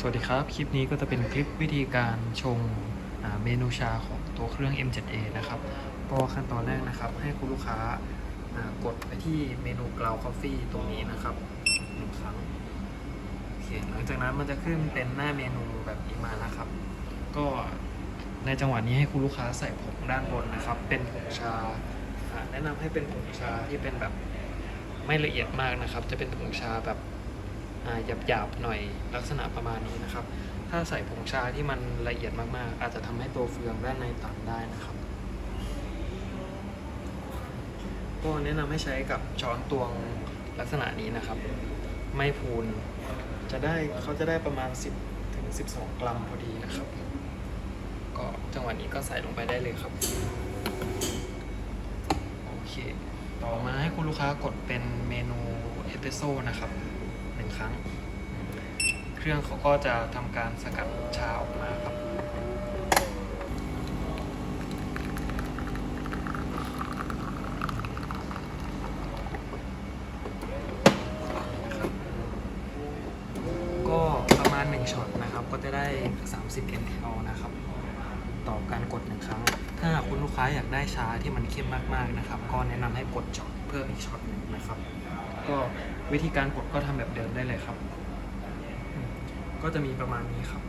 สวัสดีครับ คลิปนี้ก็จะเป็นคลิปวิธีการชงเมนูชาของตัวเครื่อง M7A นะครับก็ขั้นตอนแรกนะครับ ให้คุณลูกค้ากดไปที่เมนูกราวคอฟฟี่ตรงนี้นะครับหนึ่งครั้งโอเคหลังจากนั้นมันจะขึ้นเป็นหน้าเมนูแบบนี้มานะครับ ก็ในจังหวะนี้ให้คุณลูกค้าใส่ผงด้านบนนะครับ เป็นผงชา แนะนำให้เป็นผงชาที่เป็นแบบไม่ละเอียดมากนะครับ จะเป็นผงชาแบบ หยาบๆหน่อยลักษณะประมาณนี้นะครับ ถ้าใส่ผงชาที่มันละเอียดมากๆ อาจจะทำให้ตัวเฟืองด้านในต่ำได้นะครับ ก็แนะนำให้ใช้กับช้อนตวงลักษณะนี้นะครับ ไม่พูนจะได้เขาจะได้ประมาณ 10ถึง12 กรัมพอดีนะครับ ก็จังหวะนี้ก็ใส่ลงไปได้เลยครับโอเค ต่อมาให้คุณลูกค้ากดเป็นเมนูเอสเปรสโซ่นะครับ งครั้ง เครื่องเขาก็จะทำการสกัดชาออกมาครับก็ประมาณ1ช็อตนะครับก็จะได้ 30 ml นะครับ ต่อการกดหนึ่งครั้ง ถ้าคุณลูกค้าอยากได้ชาที่มันเข้มมากๆนะครับ ก็แนะนำให้กดช็อต เพิ่มอีกช็อตหนึ่งนะครับ ก็วิธีการกดก็ทำแบบเดิมได้เลยครับ ก็จะมีประมาณนี้ครับ